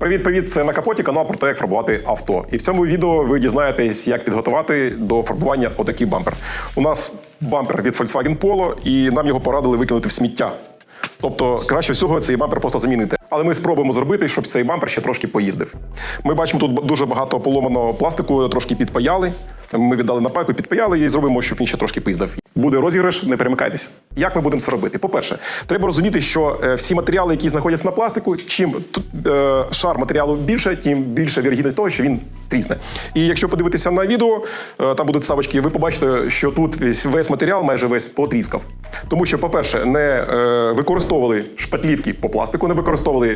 Привіт, привіт! Це на капоті канал про те, як фарбувати авто. І в цьому відео ви дізнаєтесь, як підготувати до фарбування отакий бампер. У нас бампер від Volkswagen Polo, і нам його порадили викинути в сміття. Тобто, краще всього цей бампер просто замінити. Але ми спробуємо зробити, щоб цей бампер ще трошки поїздив. Ми бачимо тут дуже багато поломаного пластику, трошки підпаяли. Ми віддали на пайку, підпаяли і зробимо, щоб він ще трошки поїздив. Буде розіграш, не перемикайтеся. Як ми будемо це робити? По-перше, треба розуміти, що е, всі матеріали, які знаходяться на пластику, чим е, шар матеріалу більше, тим більше вірогідність того, що він трісне. І якщо подивитися на відео, е, там будуть ставочки, ви побачите, що тут весь, матеріал майже весь потріскав. Тому що, по-перше, не е, використовували шпатлівки по пластику, не використовували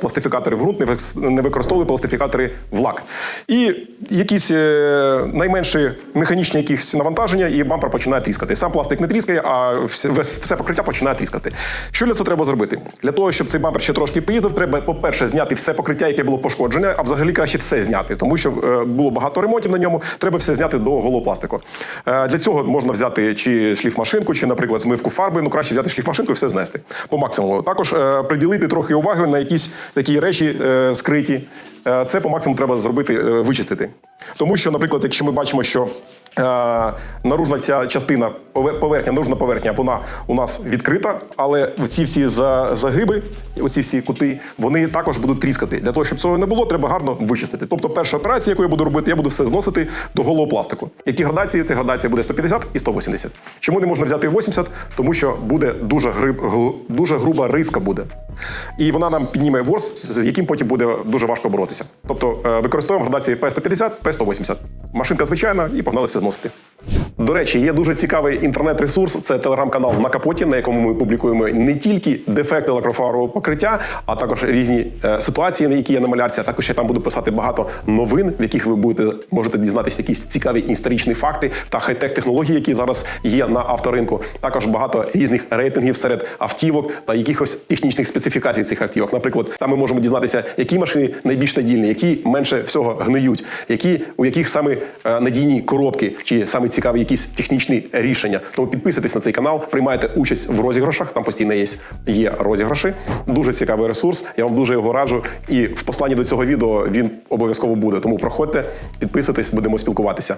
пластифікатори в ґрунт, не використовували пластифікатори в лак. І якісь е, найменші механічні якісь навантаження, і бампер починає тріскати. Сам пластик не тріскає, а все покриття починає тріскати. Що для цього треба зробити? Для того, щоб цей бампер ще трошки поїздив, треба, по-перше, зняти все покриття, яке було пошкоджене, а взагалі краще все зняти, тому що е, було багато ремонтів на ньому. Треба все зняти до голого пластику. Е, для цього можна взяти чи шліфмашинку, чи, наприклад, змивку фарби. Ну краще взяти шліфмашинку і все знести по максимуму. Також е, приділити трохи уваги на якісь такі речі скриті. Е, Це по максимуму треба зробити, е, вичистити. Тому що, наприклад, якщо ми бачимо, що е, наружна ця частина, поверхня, наружна поверхня, вона у нас відкрита, але ці всі загиби, оці всі кути, вони також будуть тріскати. Для того, щоб цього не було, треба гарно вичистити. Тобто, перша операція, яку я буду робити, я буду все зносити до голого пластику. Які градації? Та градація буде 150 і 180. Чому не можна взяти 80? Тому що буде дуже, гриб, дуже груба риска буде. І вона нам підніме ворс, з яким потім буде дуже важко боротися. Тобто е, використовуємо градації P150, P180. Машинка звичайна і погнали зносити. До речі, є дуже цікавий інтернет-ресурс. Це телеграм-канал на капоті, на якому ми публікуємо не тільки дефекти лакрофарового покриття, а також різні е, ситуації, на які є на малярці. А також я там буду писати багато новин, в яких ви будете можете дізнатися якісь цікаві історичні факти та хай-тек технології, які зараз є на авторинку. Також багато різних рейтингів серед автівок та якихось технічних специфікацій цих автівок. Наприклад, там ми можемо дізнатися, які машини найбільш надійні, які менше всього гниють, які у яких саме е, надійні коробки, чи саме цікаві якісь технічні рішення. Тому підписуйтесь на цей канал, приймайте участь в розіграшах. Там постійно є, є розіграші. Дуже цікавий ресурс. Я вам дуже його раджу. І в посланні до цього відео він обов'язково буде. Тому проходьте, підписуйтесь, будемо спілкуватися.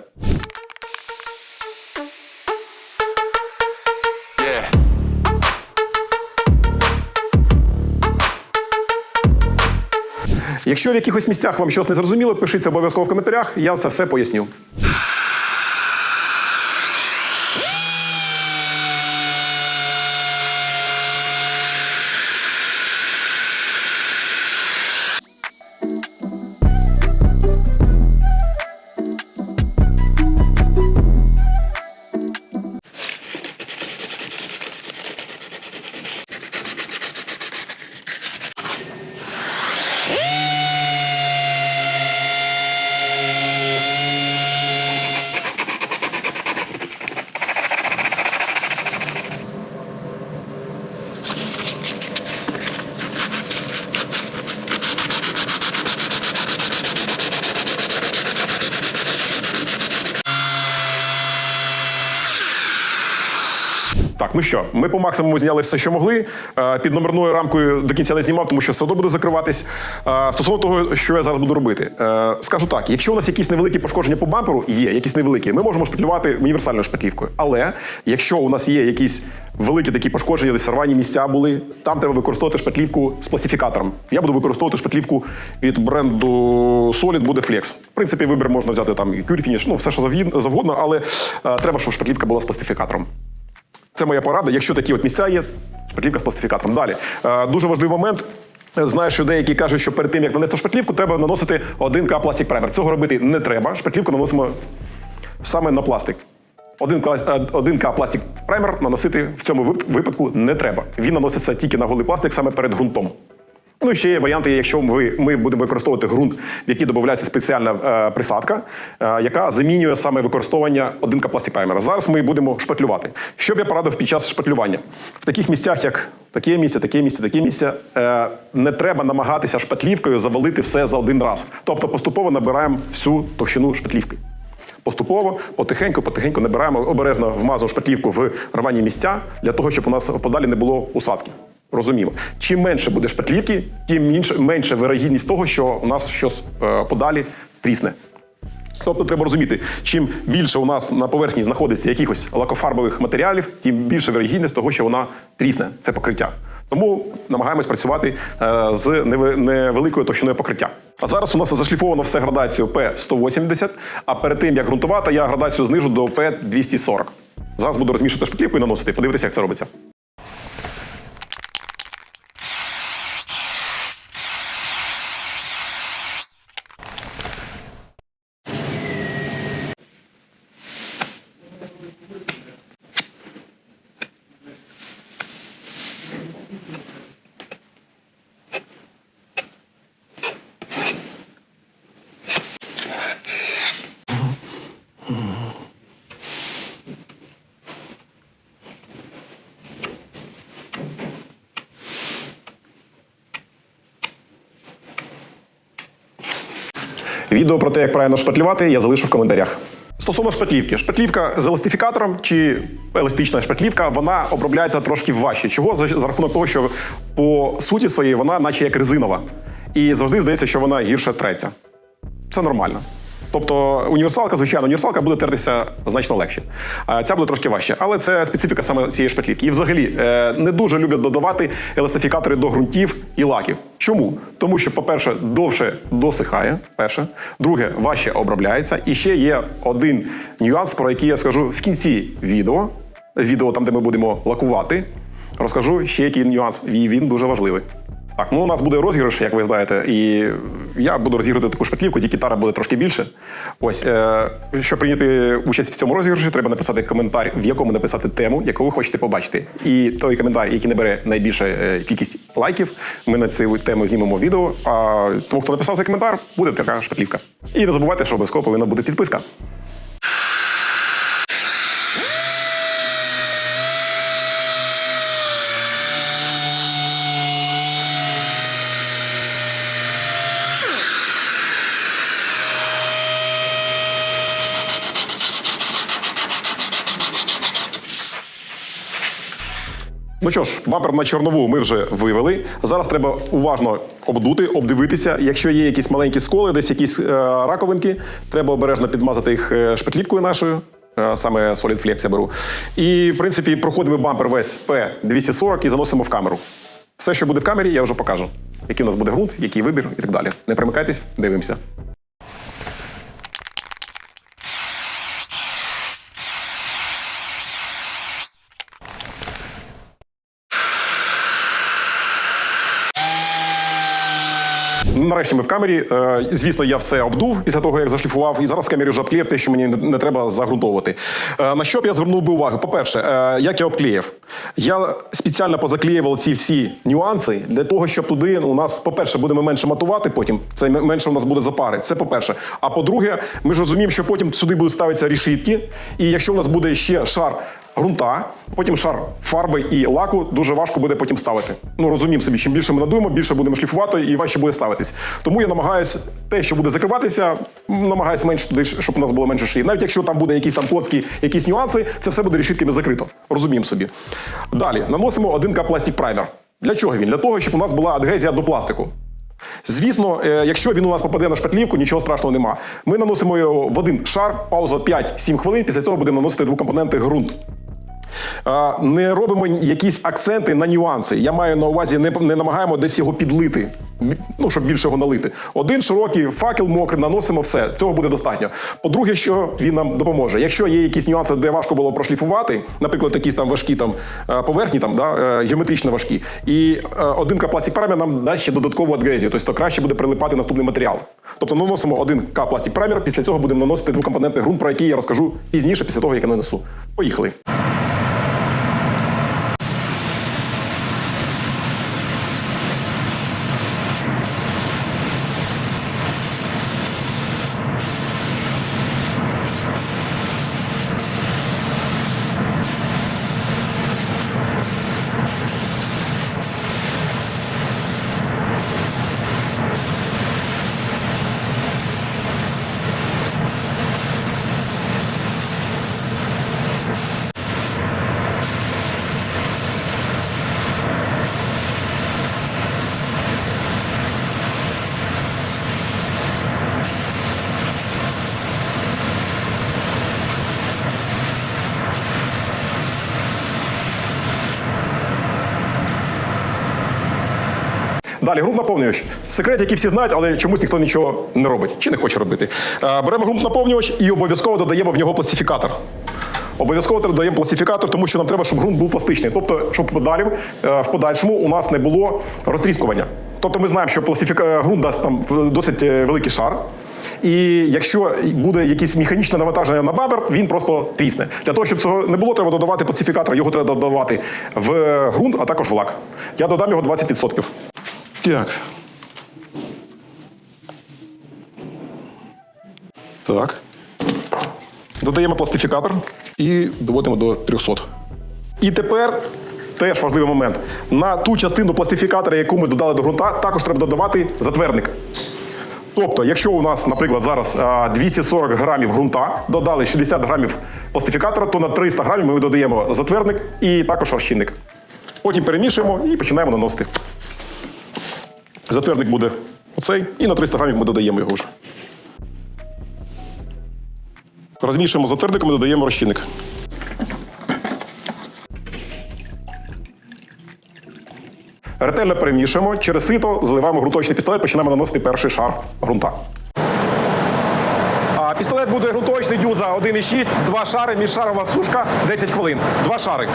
Якщо в якихось місцях вам щось не зрозуміло, пишіть обов'язково в коментарях. Я це все поясню. Так, ну що, ми по максимуму зняли все, що могли. Е, Під номерною рамкою до кінця не знімав, тому що все одно буде закриватись. Е, Стосовно того, що я зараз буду робити, Е, скажу так: якщо у нас якісь невеликі пошкодження по бамперу, є якісь невеликі, ми можемо шпатлювати універсальною шпатлівкою. Але якщо у нас є якісь великі такі пошкодження, десь рвані місця були, там треба використовувати шпатлівку з пластифікатором. Я буду використовувати шпатлівку від бренду Solid буде Flex. В принципі, вибір можна взяти там і Finish, ну все що завгодно, але треба, щоб шпатлівка була з пластифікатором. Це моя порада. Якщо такі от місця є, шпатлівка з пластифікатором. Далі. Е, дуже важливий момент. Знаєш, що деякі кажуть, що перед тим, як нанести шпатлівку, треба наносити 1К пластик праймер. Цього робити не треба. Шпатлівку наносимо саме на пластик. 1К, 1К пластик праймер наносити в цьому випадку не треба. Він наноситься тільки на голий пластик саме перед ґрунтом. Ну ще є варіанти, якщо ми, ми будемо використовувати ґрунт, в який додається спеціальна е, присадка, е, яка замінює саме використовування 1К пластик праймера. Зараз ми будемо шпатлювати. Що б я порадив під час шпатлювання? В таких місцях, як таке місце, таке місце, таке місце, е, не треба намагатися шпатлівкою завалити все за один раз. Тобто поступово набираємо всю товщину шпатлівки. Поступово, потихеньку, потихеньку набираємо обережно вмазану шпатлівку в рвані місця для того, щоб у нас подалі не було усадки. Розуміємо, чим менше буде шпатлівки, тим менше, менше вирогідність того, що у нас щось е, подалі трісне. Тобто треба розуміти, чим більше у нас на поверхні знаходиться якихось лакофарбових матеріалів, тим більше вирогідність того, що вона трісне. Це покриття. Тому намагаємось працювати е, з невеликою товщиною покриття. А зараз у нас зашліфовано все градацією P180, а перед тим як ґрунтувати, я градацію знижу до P240. Зараз буду розмішувати шпатлівку і наносити. Подивитися, як це робиться. Відео про те, як правильно шпатлювати, я залишу в коментарях. Стосовно шпатлівки, шпатлівка з еластифікатором чи еластична шпатлівка, вона обробляється трошки важче. Чого за, за рахунок того, що по суті своєї вона, наче як резинова, і завжди здається, що вона гірше треться. Це нормально. Тобто універсалка, звичайно, універсалка буде тертися значно легше. Ця буде трошки важче. Але це специфіка саме цієї шпатлівки. І взагалі е, не дуже люблять додавати еластифікатори до ґрунтів і лаків. Чому? Тому що, по-перше, довше досихає. Перше, друге, важче обробляється. І ще є один нюанс, про який я скажу в кінці відео. Відео там, де ми будемо лакувати. Розкажу ще який нюанс, і він дуже важливий. Так, ну у нас буде розіграш, як ви знаєте, і я буду розігрувати таку шпатлівку, тільки тара буде трошки більше. Ось, е, щоб прийняти участь в цьому розіграші, треба написати коментар, в якому написати тему, яку ви хочете побачити. І той коментар, який набере найбільше е, кількість лайків, ми на цю тему знімемо відео. А тому, хто написав цей коментар, буде така шпатлівка. І не забувайте, що обов'язково повинна бути підписка. Ну що ж, бампер на чорнову ми вже вивели. Зараз треба уважно обдути, обдивитися. Якщо є якісь маленькі сколи, десь якісь е, раковинки, треба обережно підмазати їх е, шпатлівкою нашою. е, Саме Solid Flex я беру. І, в принципі, проходимо бампер весь P240 і заносимо в камеру. Все, що буде в камері, я вже покажу. Який у нас буде ґрунт, який вибір і так далі. Не примикайтесь, дивимося. Нарешті ми в камері. Е, Звісно, я все обдув після того, як зашліфував, і зараз в камері вже обклеїв те, що мені не- треба загрунтовувати. Е, На що б я звернув би увагу? По-перше, е, як я обклеїв? Я спеціально позаклеював ці всі нюанси для того, щоб туди у нас, по-перше, будемо менше матувати потім. Це менше у нас буде запари. Це по-перше. А по-друге, ми ж розуміємо, що потім сюди будуть ставитися рішітки, і якщо у нас буде ще шар ґрунта, потім шар фарби і лаку дуже важко буде потім ставити. Ну розуміємо собі, чим більше ми надуємо, більше будемо шліфувати і важче буде ставитись. Тому я намагаюся те, що буде закриватися, намагаюся менше туди, щоб у нас було менше шиї. Навіть якщо там буде якісь там коцки, якісь нюанси, це все буде решітками закрито. Розуміємо собі. Далі наносимо 1К пластик праймер. Для чого він? Для того, щоб у нас була адгезія до пластику. Звісно, е, якщо він у нас попаде на шпатлівку, нічого страшного нема. Ми наносимо його в один шар, пауза 5-7 хвилин. Після цього будемо наносити двокомпонентний ґрунт. Не робимо якісь акценти на нюанси. Я маю на увазі, не, не намагаємо десь його підлити, ну, щоб більше його налити. Один широкий факел мокрий, наносимо все. Цього буде достатньо. По-друге, що він нам допоможе. Якщо є якісь нюанси, де важко було прошліфувати, наприклад, якісь там важкі там е, поверхні, там да, е, геометрично важкі, і е, один пластик праймер нам дасть ще додаткову адгезію, тобто краще буде прилипати наступний матеріал. Тобто наносимо один К пластик праймер, після цього будемо наносити двокомпонентний ґрунт, про який я розкажу пізніше, після того, як я нанесу. Поїхали. Далі ґрунт наповнювач. Секрет, який всі знають, але чомусь ніхто нічого не робить чи не хоче робити. Е, Беремо ґрунт наповнювач і обов'язково додаємо в нього пластифікатор. Обов'язково додаємо пластифікатор, тому що нам треба, щоб ґрунт був пластичний. Тобто, щоб далі е, в подальшому у нас не було розтріскування. Тобто ми знаємо, що пластифіка... ґрунт дасть там досить е, великий шар. І якщо буде якесь механічне навантаження на бампер, він просто трісне. Для того, щоб цього не було, треба додавати пластифікатор. Його треба додавати в ґрунт, а також в лак. Я додам його 20%. Так. Так. Додаємо пластифікатор і доводимо до 300. І тепер теж важливий момент. На ту частину пластифікатора, яку ми додали до ґрунта, також треба додавати затвердник. Тобто, якщо у нас, наприклад, зараз 240 грамів ґрунта, додали 60 грамів пластифікатора, то на 300 грамів ми додаємо затвердник і також розчинник. Потім перемішуємо і починаємо наносити. Затвердник буде оцей, і на 300 грамів ми додаємо його вже. Розмішуємо затвердником і додаємо розчинник. Ретельно перемішуємо, через сито заливаємо ґрунтовочний пістолет, починаємо наносити перший шар ґрунта. А пістолет буде ґрунтовочний дюза 1,6, два шари, міжшарова сушка 10 хвилин. Два шари.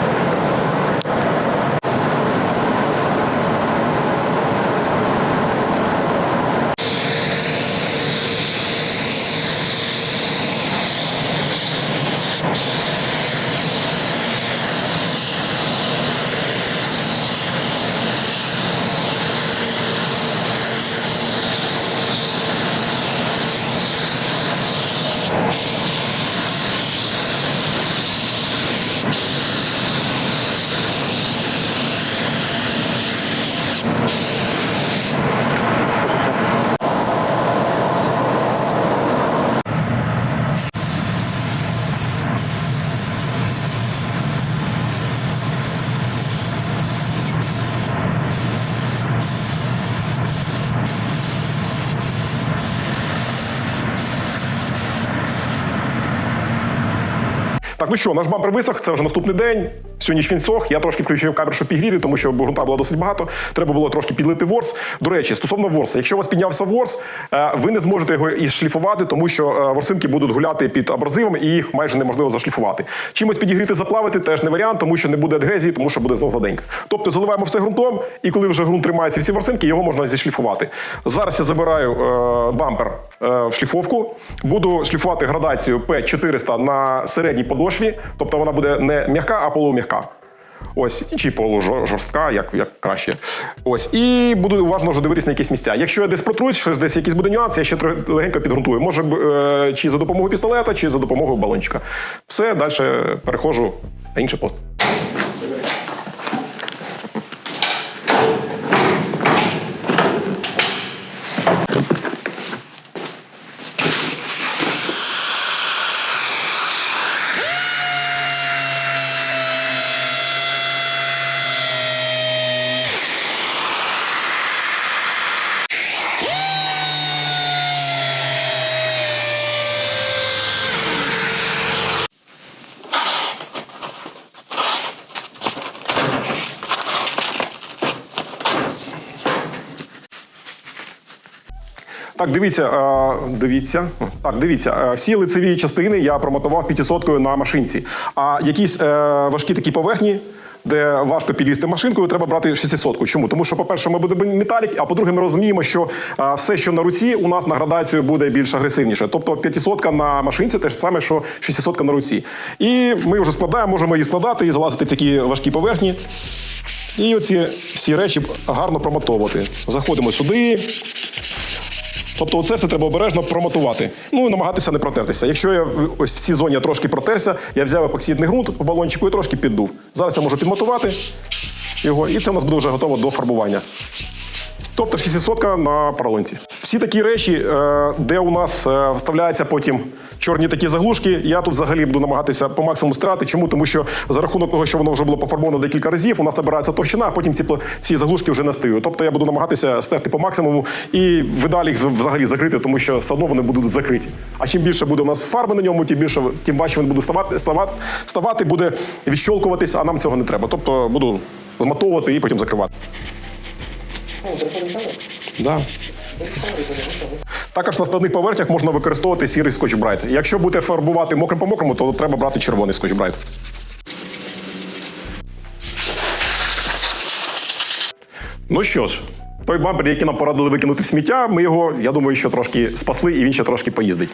Так, ну що, наш бампер висох, це вже наступний день. Всю ніч він сох. Я трошки включив камеру, щоб підгріти, тому що ґрунта було досить багато. Треба було трошки підлити ворс. До речі, стосовно ворса, якщо у вас піднявся ворс, е, ви не зможете його і шліфувати, тому що е, ворсинки будуть гуляти під абразивом і їх майже неможливо зашліфувати. Чимось підігріти, заплавити теж не варіант, тому що не буде адгезії, тому що буде знову гладенько. Тобто заливаємо все ґрунтом, і коли вже ґрунт тримається всі ворсинки, його можна зішліфувати. Зараз я забираю е, бампер е, в шліфовку, буду шліфувати градацію P400 на середній подошві, тобто вона буде не м'яка, а полум'яка. Ось, чи полужорстка, як, як краще. Ось. І буду уважно вже дивитися на якісь місця. Якщо я десь протрусь, щось десь якийсь буде нюанс, я ще легенько підґрунтую. Може, е, чи за допомогою пістолета, чи за допомогою балончика. Все, далі перехожу на інший пост. Так, дивіться, е, дивіться. Так, дивіться, е, всі лицеві частини я промотував 500 на машинці. А якісь е, важкі такі поверхні, де важко підлізти машинкою, треба брати 600. Чому? Тому що, по-перше, ми будемо металік, а по-друге, ми розуміємо, що е, все, що на руці, у нас на градацію буде більш агресивніше. Тобто 500 на машинці те ж саме, що 600 на руці. І ми вже складаємо, можемо її складати і залазити в такі важкі поверхні. І оці всі речі гарно промотовувати. Заходимо сюди. Тобто, оце все треба обережно промотувати. Ну і намагатися не протертися. Якщо я ось в цій зоні я трошки протерся, я взяв епоксидний ґрунт в балончику і трошки піддув. Зараз я можу підмотувати його, і це у нас буде вже готово до фарбування. Тобто 600 на поролонці. Всі такі речі, е, де у нас е, вставляються потім чорні такі заглушки, я тут взагалі буду намагатися по максимуму стирати. Чому? Тому що за рахунок того, що воно вже було пофарбовано декілька разів, у нас набирається товщина, а потім ці, ці заглушки вже настають. Тобто я буду намагатися стерти по максимуму і видалі їх взагалі закрити, тому що все одно вони будуть закриті. А чим більше буде у нас фарби на ньому, тим більше тим важче він буде ставати, ставати, ставати буде відщолкуватись, а нам цього не треба. Тобто буду зматовувати і потім закривати. Да. Також на складних поверхнях можна використовувати сірий скотч брайт. Якщо будете фарбувати мокрим по мокрому, то треба брати червоний скотч брайт. Ну що ж, той бампер, який нам порадили викинути в сміття, ми його, я думаю, що трошки спасли, і він ще трошки поїздить.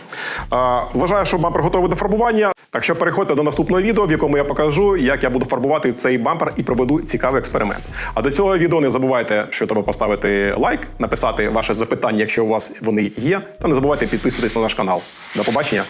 А, вважаю, що бампер готовий до фарбування. Так що переходьте до наступного відео, в якому я покажу, як я буду фарбувати цей бампер і проведу цікавий експеримент. А до цього відео не забувайте, що треба поставити лайк, написати ваше запитання, якщо у вас вони є, та не забувайте підписуватись на наш канал. До побачення!